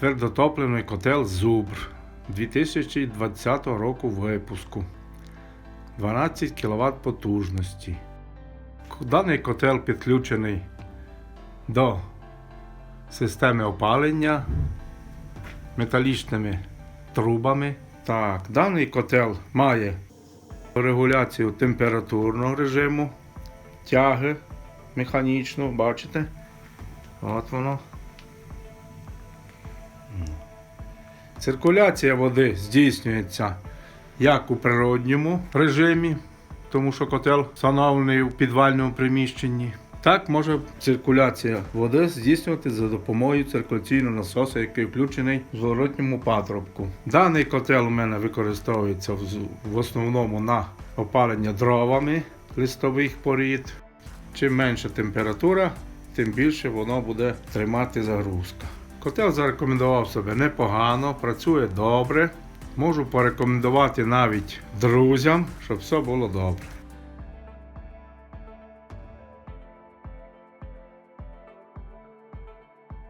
Твердотоплений котел Зубр 2020 року випуску. 12 кВт потужності. Даний котел підключений до системи опалення металічними трубами. Так, даний котел має регуляцію температурного режиму, тяги механічну, бачите? От воно. Циркуляція води здійснюється як у природньому режимі, тому що котел встановлений у підвальному приміщенні. Так може циркуляція води здійснювати за допомогою циркуляційного насосу, який включений в зворотньому патрубку. Даний котел у мене використовується в, основному на опалення дровами листових порід. Чим менша температура, тим більше воно буде тримати загрузка. Котел зарекомендував себе непогано, працює добре. Можу порекомендувати навіть друзям, щоб все було добре.